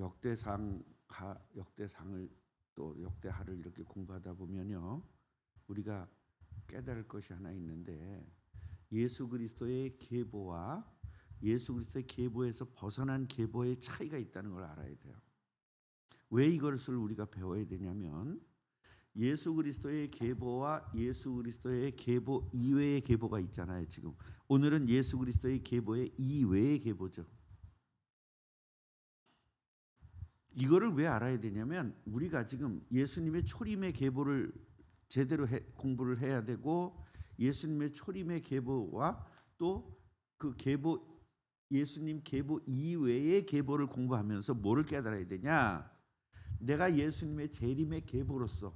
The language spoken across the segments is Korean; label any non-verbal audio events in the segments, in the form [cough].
역대상 하, 역대상을 또 역대하를 이렇게 공부하다 보면요 우리가 깨달을 것이 하나 있는데 예수 그리스도의 계보와 예수 그리스도의 계보에서 벗어난 계보의 차이가 있다는 걸 알아야 돼요. 왜 이것을 우리가 배워야 되냐면 예수 그리스도의 계보와 예수 그리스도의 계보 이외의 계보가 있잖아요. 지금 오늘은 예수 그리스도의 계보의 이외의 계보죠. 이거를 왜 알아야 되냐면 우리가 지금 예수님의 초림의 계보를 제대로 해, 공부를 해야 되고 예수님의 초림의 계보와 또 그 계보 예수님 계보 이외의 계보를 공부하면서 뭐를 깨달아야 되냐? 내가 예수님의 재림의 계보로서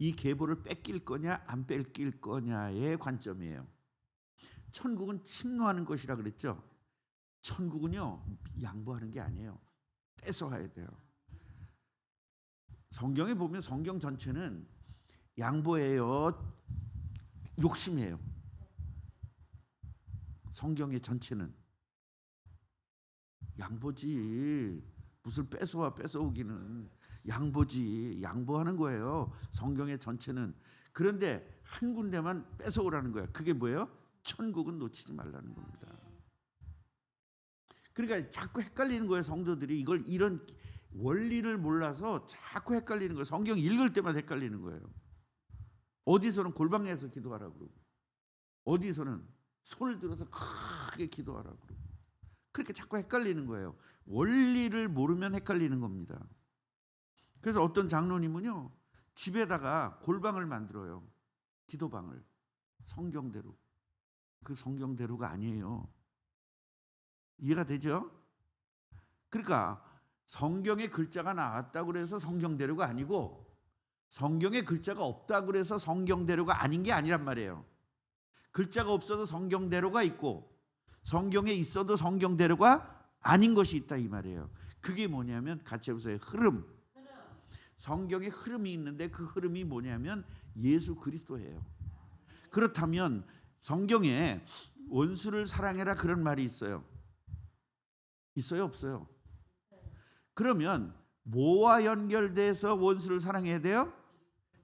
이 계보를 뺏길 거냐 안 뺏길 거냐의 관점이에요. 천국은 침노하는 것이라 그랬죠. 천국은요 양보하는 게 아니에요. 뺏어가야 돼요. 성경에 보면 성경 전체는 양보예요. 욕심이에요. 성경의 전체는 양보지. 무슨 뺏어와 뺏어오기는 양보지. 양보하는 거예요. 성경의 전체는. 그런데 한 군데만 뺏어오라는 거야. 그게 뭐예요? 천국은 놓치지 말라는 겁니다. 그러니까 자꾸 헷갈리는 거예요. 성도들이 이걸 이런 원리를 몰라서 자꾸 헷갈리는 거예요. 성경 읽을 때마다 헷갈리는 거예요. 어디서는 골방에서 기도하라 그러고 어디서는 손을 들어서 크게 기도하라 그러고 그렇게 자꾸 헷갈리는 거예요. 원리를 모르면 헷갈리는 겁니다. 그래서 어떤 장로님은요 집에다가 골방을 만들어요. 기도방을 성경대로 그 성경대로가 아니에요. 이해가 되죠? 그러니까 성경에 글자가 나왔다고 그래서 성경대로가 아니고 성경에 글자가 없다고 그래서 성경대로가 아닌 게 아니란 말이에요. 글자가 없어도 성경대로가 있고 성경에 있어도 성경대로가 아닌 것이 있다 이 말이에요. 그게 뭐냐면 같이 해보세요. 흐름. 성경에 흐름이 있는데 그 흐름이 뭐냐면 예수 그리스도예요. 그렇다면 성경에 원수를 사랑해라 그런 말이 있어요. 있어요, 없어요? 그러면 뭐와 연결돼서 원수를 사랑해야 돼요?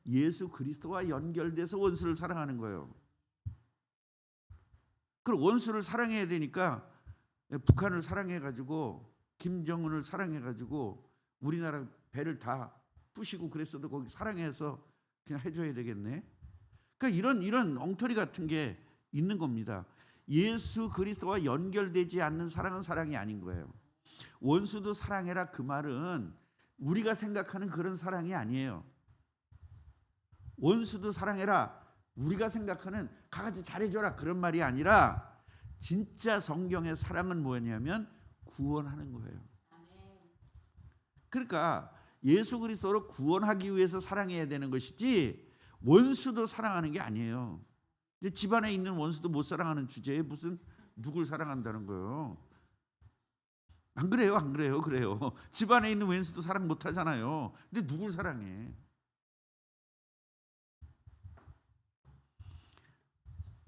예수 그리스도와 연결돼서 원수를 사랑하는 거예요. 그럼 원수를 사랑해야 되니까 북한을 사랑해 가지고 김정은을 사랑해 가지고 우리나라 배를 다 부시고 그랬어도 거기 사랑해서 그냥 해줘야 되겠네. 그러니까 이런 이런 엉터리 같은 게 있는 겁니다. 예수 그리스도와 연결되지 않는 사랑은 사랑이 아닌 거예요. 원수도 사랑해라 그 말은 우리가 생각하는 그런 사랑이 아니에요. 원수도 사랑해라. 우리가 생각하는 가가지 잘해줘라 그런 말이 아니라 진짜 성경의 사랑은 뭐냐면 구원하는 거예요. 그러니까 예수 그리스도로 구원하기 위해서 사랑해야 되는 것이지 원수도 사랑하는 게 아니에요. 근데 집안에 있는 원수도 못 사랑하는 주제에 무슨 누굴 사랑한다는 거예요. 안 그래요? 안 그래요? 그래요. [laughs] 집안에 있는 왼수도 사랑 못 하잖아요. 근데 누굴 사랑해?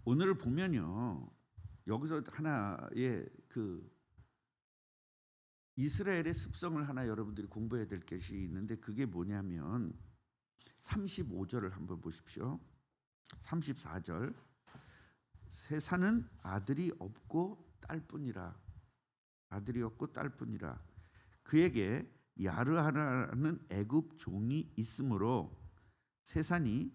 오늘을 보면요. 여기서 하나의 그 이스라엘의 습성을 하나 여러분들이 공부해야 될 것이 있는데 그게 뭐냐면 35절을 한번 보십시오. 34절 세사는 아들이 없고 딸뿐이라 아들이 없고 딸뿐이라 그에게 야르하라는 애굽 종이 있으므로 세산이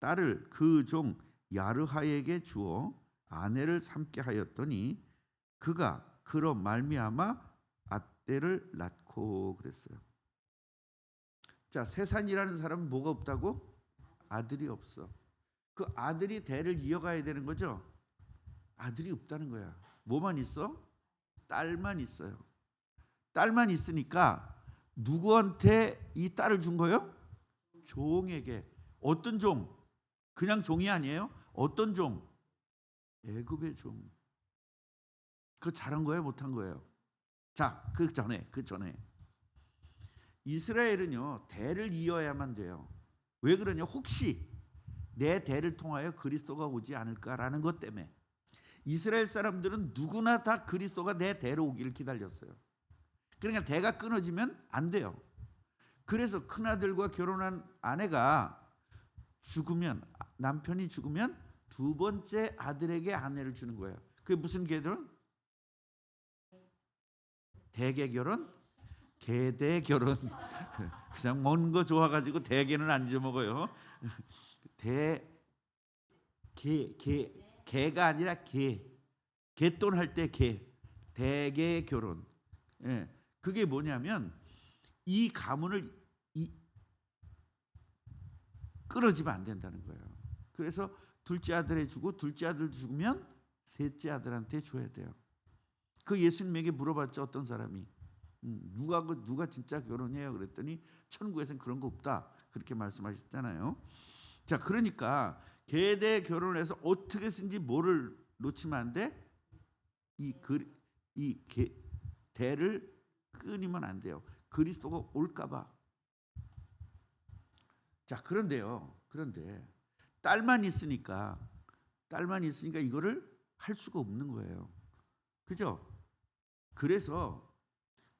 딸을 그 종 야르하에게 주어 아내를 삼게 하였더니 그가 그로 말미암아 아떼를 낳고 그랬어요. 자, 세산이라는 사람은 뭐가 없다고? 아들이 없어. 그 아들이 대를 이어가야 되는 거죠. 아들이 없다는 거야. 뭐만 있어? 딸만 있어요. 딸만 있으니까 누구한테 이 딸을 준 거예요? 종에게. 어떤 종? 그냥 종이 아니에요? 어떤 종? 애굽의 종. 그 잘한 거예요, 못한 거예요? 자, 그 전에, 그 전에 이스라엘은요 대를 이어야만 돼요. 왜 그러냐? 혹시 내 대를 통하여 그리스도가 오지 않을까라는 것 때문에 이스라엘 사람들은 누구나 다 그리스도가 내 대로 오기를 기다렸어요. 그러니까 대가 끊어지면 안 돼요. 그래서 큰아들과 결혼한 아내가 죽으면 남편이 죽으면 두 번째 아들에게 아내를 주는 거예요. 그게 무슨 결혼? 대개 결혼? 개대 결혼. [laughs] 그냥 먼 거 좋아가지고 대개는 안 잊어먹어요. 대 개, 개, 개가 아니라 개. 개돈 할 때 개. 대개 결혼. 예. 그게 뭐냐면 이 가문을 이, 끊어지면 안 된다는 거예요. 그래서 둘째 아들에 주고 둘째 아들 죽으면 셋째 아들한테 줘야 돼요. 그 예수님에게 물어봤죠 어떤 사람이 음, 누가 그 누가 진짜 결혼해요 그랬더니 천국에서는 그런 거 없다 그렇게 말씀하셨잖아요. 자 그러니까 계대 결혼해서 어떻게 쓴지 뭐를 놓치면 안 돼? 이 그 이 대를 끊이면 안 돼요. 그리스도가 올까 봐. 자 그런데요. 그런데 딸만 있으니까 딸만 있으니까 이거를 할 수가 없는 거예요. 그죠? 그래서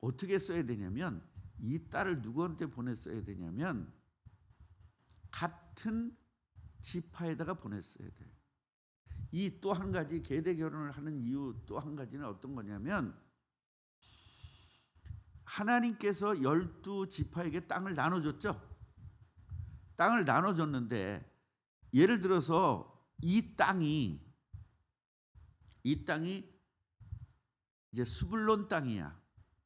어떻게 써야 되냐면 이 딸을 누구한테 보냈어야 되냐면 같은 지파에다가 보냈어야 돼. 이 또 한 가지 계대 결혼을 하는 이유 또 한 가지는 어떤 거냐면 하나님께서 열두 지파에게 땅을 나눠줬죠. 땅을 나눠줬는데 예를 들어서 이 땅이 이 땅이 이제 수불론 땅이야.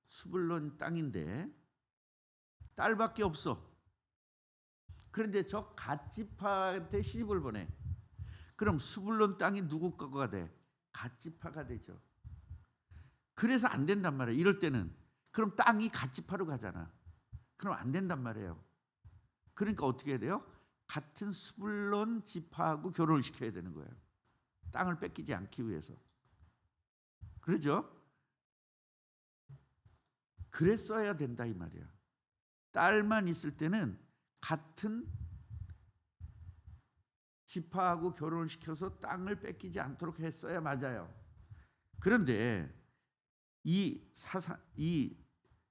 수불론 땅인데 딸밖에 없어. 그런데 저 갓지파한테 시집을 보내. 그럼 수불론 땅이 누구 거가 돼? 갓지파가 되죠. 그래서 안 된단 말이에요. 이럴 때는 그럼 땅이 갓지파로 가잖아. 그럼 안 된단 말이에요. 그러니까 어떻게 해야 돼요? 같은 수불론 지파하고 결혼을 시켜야 되는 거예요. 땅을 뺏기지 않기 위해서. 그러죠? 그랬어야 된다 이 말이야. 딸만 있을 때는 같은 지파하고 결혼을 시켜서 땅을 뺏기지 않도록 했어야 맞아요. 그런데 이 사사 이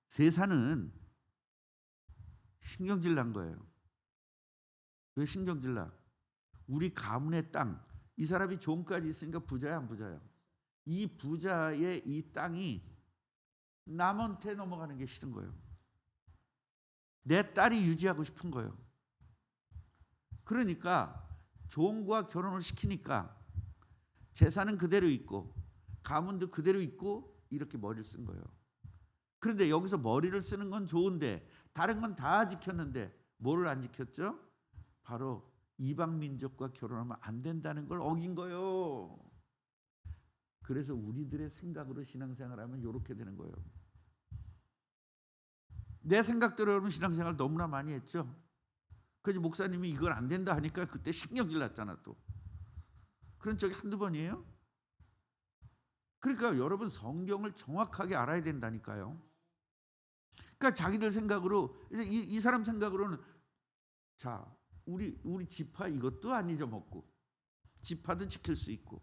세사는 신경질 난 거예요. 왜 신경질 나? 우리 가문의 땅, 이 사람이 종까지 있으니까 부자야 안 부자야? 이 부자의 이 땅이 남한테 넘어가는 게 싫은 거예요. 내 딸이 유지하고 싶은 거예요. 그러니까 종과 결혼을 시키니까 재산은 그대로 있고 가문도 그대로 있고 이렇게 머리를 쓴 거예요. 그런데 여기서 머리를 쓰는 건 좋은데 다른 건 다 지켰는데 뭐를 안 지켰죠? 바로 이방 민족과 결혼하면 안 된다는 걸 어긴 거예요. 그래서 우리들의 생각으로 신앙생활하면 이렇게 되는 거예요. 내 생각대로 여러분 신앙생활 너무나 많이 했죠. 그래서 목사님이 이걸 안 된다 하니까 그때 신경질 났잖아 또. 그런 적이 한두 번이에요? 그러니까 여러분 성경을 정확하게 알아야 된다니까요. 그러니까 자기들 생각으로 이, 이 사람 생각으로는 자 우리 우리 지파 이것도 안 잊어먹고 지파도 지킬 수 있고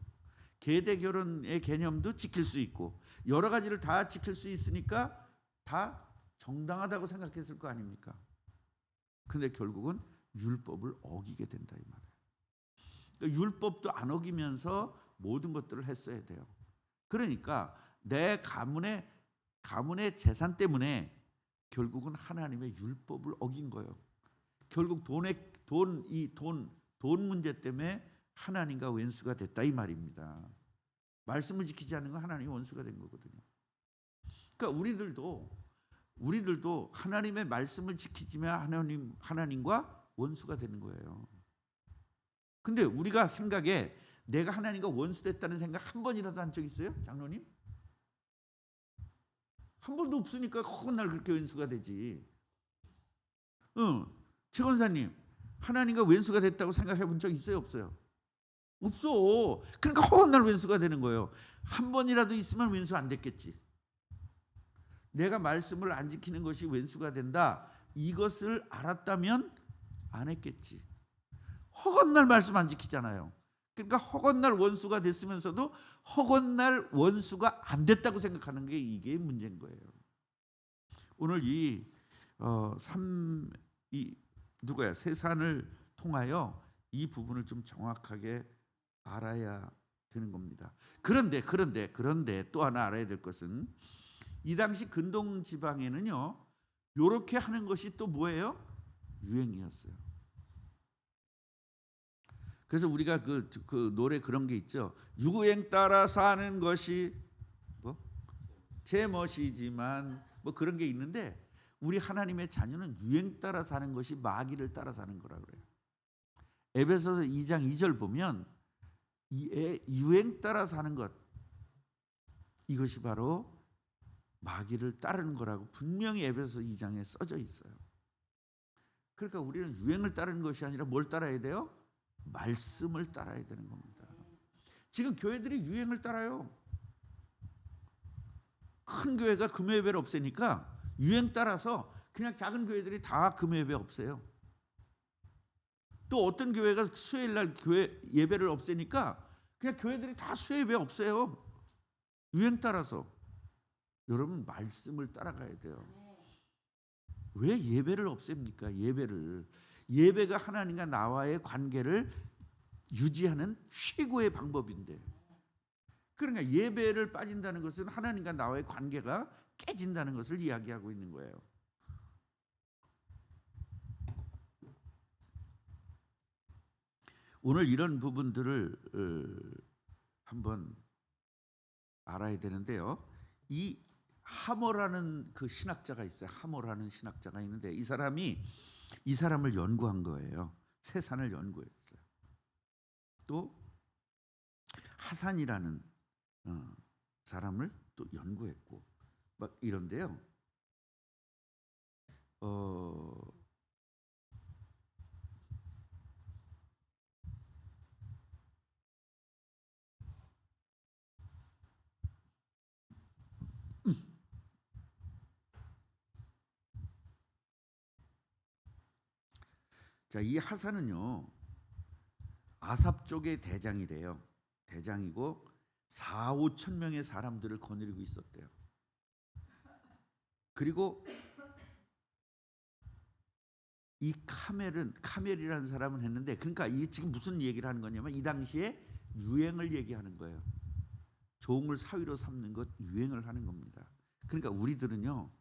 계대 결혼의 개념도 지킬 수 있고 여러 가지를 다 지킬 수 있으니까 다 정당하다고 생각했을 거 아닙니까? 근데 결국은 율법을 어기게 된다 이 말이에요. 그러니까 율법도 안 어기면서 모든 것들을 했어야 돼요. 그러니까 내 가문의 가문의 재산 때문에 결국은 하나님의 율법을 어긴 거예요. 결국 돈의 돈이 돈 돈 문제 때문에 하나님과 원수가 됐다 이 말입니다. 말씀을 지키지 않는 건 하나님의 원수가 된 거거든요. 그러니까 우리들도 우리들도 하나님의 말씀을 지키지만 하나님 하나님과 원수가 되는 거예요. 근데 우리가 생각에 내가 하나님과 원수 됐다는 생각 한 번이라도 한 적 있어요? 장로님? 한 번도 없으니까 허날 그렇게 왼수가 되지. 응. 최 권사님, 하나님과 왼수가 됐다고 생각해 본 적 있어요? 없어요? 없어. 그러니까 허날 왼수가 되는 거예요. 한 번이라도 있으면 왼수 안 됐겠지. 내가 말씀을 안 지키는 것이 왼수가 된다. 이것을 알았다면 안 했겠지. 허건날 말씀 안 지키잖아요. 그러니까 허건날 원수가 됐으면서도 허건날 원수가 안 됐다고 생각하는 게 이게 문제인 거예요. 오늘 이 어, 삼, 이 누구야 세산을 통하여 이 부분을 좀 정확하게 알아야 되는 겁니다. 그런데 그런데 그런데 또 하나 알아야 될 것은 이 당시 근동 지방에는요 요렇게 하는 것이 또 뭐예요? 유행이었어요. 그래서 우리가 그, 그 노래 그런 게 있죠. 유행 따라 사는 것이 뭐 제멋이지만 뭐 그런 게 있는데 우리 하나님의 자녀는 유행 따라 사는 것이 마귀를 따라 사는 거라 그래요. 에베소서 2장 2절 보면 이 애- 유행 따라 사는 것 이것이 바로 마귀를 따르는 거라고 분명히 에베소 2장에 써져 있어요. 그러니까 우리는 유행을 따르는 것이 아니라 뭘 따라야 돼요? 말씀을 따라야 되는 겁니다. 지금 교회들이 유행을 따라요. 큰 교회가 금요 예배를 없애니까 유행 따라서 그냥 작은 교회들이 다 금요 예배 없애요. 또 어떤 교회가 수요일 날 교회 예배를 없애니까 그냥 교회들이 다 수요 예배 없애요. 유행 따라서. 여러분 말씀을 따라가야 돼요. 왜 예배를 없앱니까? 예배를 예배가 하나님과 나와의 관계를 유지하는 최고의 방법인데. 그러니까 예배를 빠진다는 것은 하나님과 나와의 관계가 깨진다는 것을 이야기하고 있는 거예요. 오늘 이런 부분들을 어, 한번 알아야 되는데요. 이 하모라는 그 신학자가 있어요. 하모라는 신학자가 있는데 이 사람이 이 사람을 연구한 거예요. 세산을 연구했어요. 또 하산이라는 어, 사람을 또 연구했고 막 이런데요. 어, 자, 이 하산은요. 아삽 쪽의 대장이래요. 대장이고 4, 5천 명의 사람들을 거느리고 있었대요. 그리고 이 카멜은 카멜이라는 사람은 했는데 그러니까 이 지금 무슨 얘기를 하는 거냐면 이 당시에 유행을 얘기하는 거예요. 종을 사위로 삼는 것 유행을 하는 겁니다. 그러니까 우리들은요.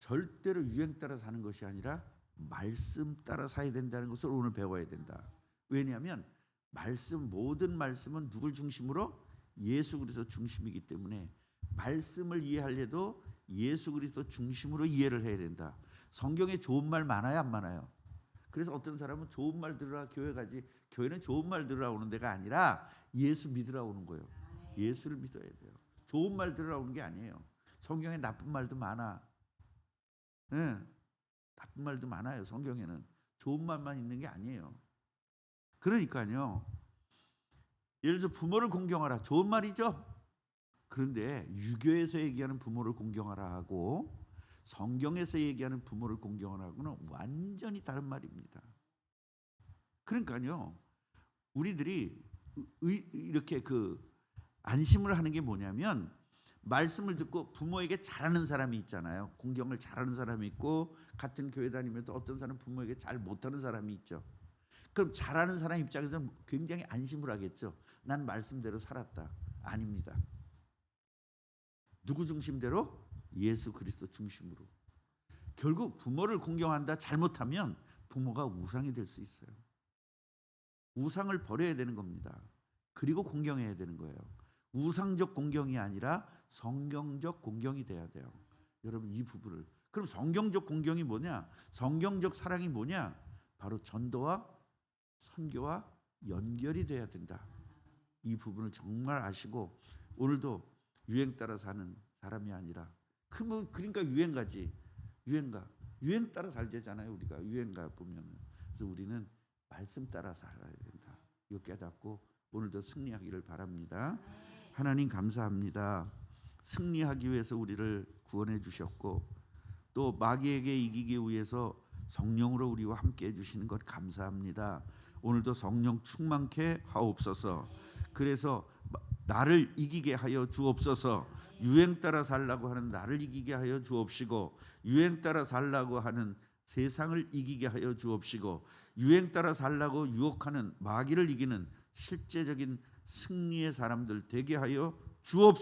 절대로 유행 따라 사는 것이 아니라 말씀 따라 사야 된다는 것을 오늘 배워야 된다. 왜냐하면 말씀 모든 말씀은 누굴 중심으로 예수 그리스도 중심이기 때문에 말씀을 이해하려도 예수 그리스도 중심으로 이해를 해야 된다. 성경에 좋은 말 많아요, 안 많아요? 그래서 어떤 사람은 좋은 말 들으라 교회 가지. 교회는 좋은 말 들으라 오는 데가 아니라 예수 믿으라 오는 거예요. 예수를 믿어야 돼요. 좋은 말 들으라 오는 게 아니에요. 성경에 나쁜 말도 많아. 예. 나쁜 말도 많아요. 성경에는 좋은 말만 있는 게 아니에요. 그러니까요. 예를 들어 부모를 공경하라. 좋은 말이죠. 그런데 유교에서 얘기하는 부모를 공경하라 하고 성경에서 얘기하는 부모를 공경하라고는 완전히 다른 말입니다. 그러니까요. 우리들이 의- 이렇게 그 안심을 하는 게 뭐냐면 말씀을 듣고 부모에게 잘하는 사람이 있잖아요. 공경을 잘하는 사람이 있고 같은 교회 다니면서 어떤 사람 부모에게 잘 못하는 사람이 있죠. 그럼 잘하는 사람 입장에서는 굉장히 안심을 하겠죠. 난 말씀대로 살았다. 아닙니다. 누구 중심대로? 예수 그리스도 중심으로. 결국 부모를 공경한다 잘못하면 부모가 우상이 될 수 있어요. 우상을 버려야 되는 겁니다. 그리고 공경해야 되는 거예요. 우상적 공경이 아니라 성경적 공경이 돼야 돼요. 여러분 이 부분을 그럼 성경적 공경이 뭐냐? 성경적 사랑이 뭐냐? 바로 전도와 선교와 연결이 돼야 된다. 이 부분을 정말 아시고 오늘도 유행 따라 사는 사람이 아니라 그뭐 그러니까 유행가지 유행가 유행 따라 살자잖아요 우리가 유행가 보면은 그래서 우리는 말씀 따라 살아야 된다. 이거 깨닫고 오늘도 승리하기를 바랍니다. 하나님 감사합니다. 승리하기 위해서 우리를 구원해 주셨고 또 마귀에게 이기기 위해서 성령으로 우리와 함께 해 주시는 것 감사합니다. 오늘도 성령 충만케 하옵소서. 그래서 나를 이기게 하여 주옵소서. 유행 따라 살라고 하는 나를 이기게 하여 주옵시고 유행 따라 살라고 하는 세상을 이기게 하여 주옵시고 유행 따라 살라고 유혹하는 마귀를 이기는 실제적인 승리의 사람들 되게 하여 주옵소서.